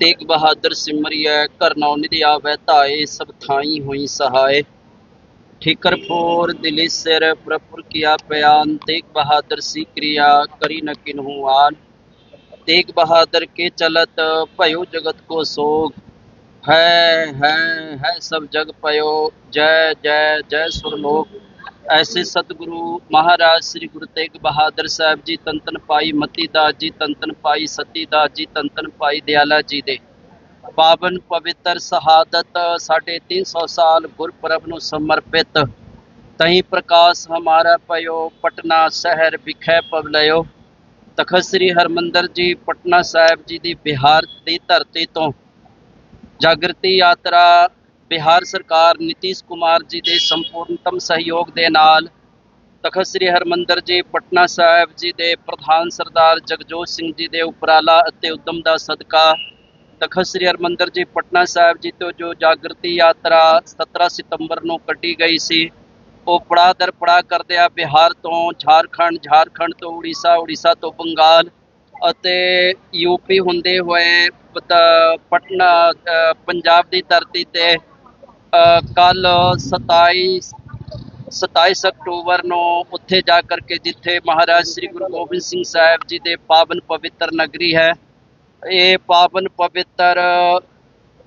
तेग बहादुर सिमरिया कर नौ दयावै ताए सब थाई हुई सहाय ठिकर फोर दिली सिर प्रपुर किया प्यान तेग बहादुर सी क्रिया करी न किन्हू आन तेग बहादुर के चलत पयो जगत को सोग है है है सब जग पयो जय जय जय सुरलोक ਐਸੇ ਸਤਿਗੁਰੂ ਮਹਾਰਾਜ ਸ੍ਰੀ ਗੁਰੂ ਤੇਗ ਬਹਾਦਰ ਸਾਹਿਬ ਜੀ, ਤੰਤਨ ਪਾਈ ਮਤੀ ਦਾਸ ਜੀ, ਤੰਤਨ ਪਾਈ ਸਤੀ ਦਾਸ ਜੀ, ਤੰਤਨ ਪਾਈ ਦਿਆਲਾ ਜੀ ਦੇ ਪਾਵਨ ਪਵਿੱਤਰ ਸ਼ਹਾਦਤ ਸਾਡੇ 300 ਸਾਲ ਗੁਰਪੁਰਬ ਨੂੰ ਸਮਰਪਿਤ। ਤਹੀਂ ਪ੍ਰਕਾਸ਼ ਹਮਾਰਾ ਪਇਓ, ਪਟਨਾ ਸ਼ਹਿਰ ਵਿਖੇ ਪਵਲਇਓ ਤਖਤ ਸ੍ਰੀ ਹਰਮੰਦਰ ਜੀ, ਪਟਨਾ ਸਾਹਿਬ ਜੀ ਦੀ ਬਿਹਾਰ ਦੀ ਧਰਤੀ ਤੋਂ ਜਾਗਰਤੀ ਯਾਤਰਾ ਬਿਹਾਰ ਸਰਕਾਰ ਨਿਤੀਸ਼ ਕੁਮਾਰ ਜੀ ਦੇ ਸੰਪੂਰਨਤਮ ਸਹਿਯੋਗ ਦੇ ਨਾਲ ਤਖਤ ਸ੍ਰੀ ਹਰਮੰਦਰ ਜੀ, ਪਟਨਾ ਸਾਹਿਬ ਜੀ ਦੇ ਪ੍ਰਧਾਨ ਸਰਦਾਰ ਜਗਜੋਤ ਸਿੰਘ ਜੀ ਦੇ ਉਪਰਾਲਾ ਅਤੇ ਉਦਮ ਦਾ ਸਦਕਾ, ਤਖਤ ਸ੍ਰੀ ਹਰਮੰਦਰ ਜੀ, ਪਟਨਾ ਸਾਹਿਬ ਜੀ ਤੋਂ ਜੋ ਜਾਗਰਤੀ ਯਾਤਰਾ 17 ਸਤੰਬਰ ਨੂੰ ਕੱਢੀ ਗਈ ਸੀ, ਉਹ ਪੜਾ ਦਰ ਪੜਾ ਕਰਦਿਆਂ ਬਿਹਾਰ ਤੋਂ ਝਾਰਖੰਡ ਝਾਰਖੰਡ ਤੋਂ ਉੜੀਸਾ ਉੜੀਸਾ ਤੋਂ ਬੰਗਾਲ ਅਤੇ ਯੂਪੀ ਹੁੰਦੇ ਹੋਏ ਪਟਨਾ ਪੰਜਾਬ ਦੀ ਧਰਤੀ ਤੇ ਕੱਲ 27 27 ਅਕਤੂਬਰ ਨੂੰ ਉੱਥੇ ਜਾ ਕਰਕੇ ਜਿੱਥੇ ਮਹਾਰਾਜ ਸ੍ਰੀ ਗੁਰੂ ਗੋਬਿੰਦ ਸਿੰਘ ਸਾਹਿਬ ਜੀ ਦੇ ਪਾਵਨ ਪਵਿੱਤਰ ਨਗਰੀ ਹੈ, ਇਹ ਪਾਵਨ ਪਵਿੱਤਰ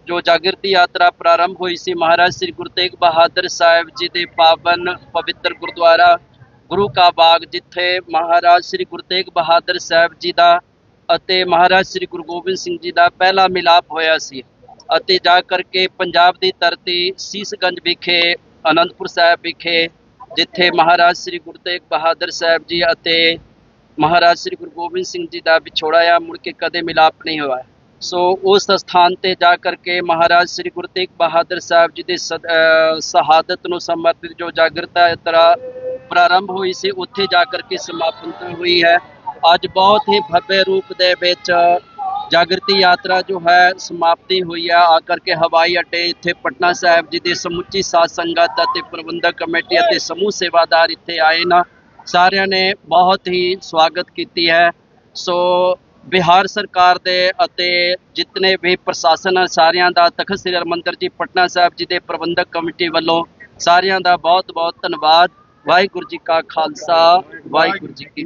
ਜੋ ਜਾਗਰਤੀ ਯਾਤਰਾ ਪ੍ਰਾਰੰਭ ਹੋਈ ਸੀ, ਮਹਾਰਾਜ ਸ੍ਰੀ ਗੁਰੂ ਤੇਗ ਬਹਾਦਰ ਸਾਹਿਬ ਜੀ ਦੇ ਪਾਵਨ ਪਵਿੱਤਰ ਗੁਰਦੁਆਰਾ ਗੁਰੂ ਕਾ ਬਾਗ, ਜਿੱਥੇ ਮਹਾਰਾਜ ਸ੍ਰੀ ਗੁਰੂ ਤੇਗ ਬਹਾਦਰ ਸਾਹਿਬ ਜੀ ਦਾ ਅਤੇ ਮਹਾਰਾਜ ਸ੍ਰੀ ਗੁਰੂ ਗੋਬਿੰਦ ਸਿੰਘ ਜੀ ਦਾ ਪਹਿਲਾ ਮਿਲਾਪ ਹੋਇਆ ਸੀ। ਅਤੇ ਜਾ ਕਰਕੇ ਪੰਜਾਬ ਦੀ ਧਰਤੀ ਸੀਸਗੰਜ ਵਿਖੇ, ਅਨੰਦਪੁਰ ਸਾਹਿਬ ਵਿਖੇ, ਜਿੱਥੇ ਮਹਾਰਾਜ ਸ੍ਰੀ ਗੁਰੂ ਤੇਗ ਬਹਾਦਰ ਸਾਹਿਬ ਜੀ ਅਤੇ ਮਹਾਰਾਜ ਸ੍ਰੀ ਗੁਰੂ ਗੋਬਿੰਦ ਸਿੰਘ ਜੀ ਦਾ ਵਿਛੋੜਾ ਆ, ਮੁੜ ਕੇ ਕਦੇ ਮਿਲਾਪ ਨਹੀਂ ਹੋਇਆ। ਸੋ ਉਸ ਸਥਾਨ ਤੇ ਜਾ ਕਰਕੇ ਮਹਾਰਾਜ ਸ੍ਰੀ ਗੁਰੂ ਤੇਗ ਬਹਾਦਰ ਸਾਹਿਬ ਜੀ ਦੇ ਸਦ- ਸ਼ਹਾਦਤ ਨੂੰ ਸਮਰਪਿਤ ਜੋ ਜਾਗਰਤਾ ਯਾਤਰਾ ਪ੍ਰਾਰੰਭ ਹੋਈ ਸੀ, ਉੱਥੇ ਜਾ ਕਰਕੇ ਸਮਾਪਨ ਹੋਈ ਹੈ। ਅੱਜ ਬਹੁਤ ਹੀ ਭव्य ਰੂਪ ਦੇ ਵਿੱਚ ਜਾਗਰਤੀ ਯਾਤਰਾ ਜੋ ਹੈ, ਸਮਾਪਤੀ ਹੋਈ ਹੈ। ਆ ਕਰਕੇ ਹਵਾਈ ਅੱਡੇ ਇੱਥੇ ਪਟਨਾ ਸਾਹਿਬ ਜੀ ਦੇ ਸਮੁੱਚੀ ਸਾਧ ਸੰਗਤ ਅਤੇ ਪ੍ਰਬੰਧਕ ਕਮੇਟੀ ਅਤੇ ਸਮੂਹ ਸੇਵਾਦਾਰ ਇੱਥੇ ਆਏ ਨਾ। ਸਾਰਿਆਂ ਨੇ ਬਹੁਤ ਹੀ ਸਵਾਗਤ ਕੀਤੀ ਹੈ। ਸੋ ਬਿਹਾਰ ਸਰਕਾਰ ਦੇ ਅਤੇ ਜਿਤਨੇ ਵੀ ਪ੍ਰਸ਼ਾਸਨ ਸਾਰਿਆਂ ਦਾ, ਤਖਤ ਸ੍ਰੀ ਹਰਿਮੰਦਰ ਜੀ, ਪਟਨਾ ਸਾਹਿਬ ਜੀ ਦੇ ਪ੍ਰਬੰਧਕ ਕਮੇਟੀ ਵੱਲੋਂ ਸਾਰਿਆਂ ਦਾ ਬਹੁਤ ਬਹੁਤ ਧੰਨਵਾਦ। ਵਾਹਿਗੁਰੂ ਜੀ ਕਾ ਖਾਲਸਾ, ਵਾਹਿਗੁਰੂ ਜੀ ਕੀ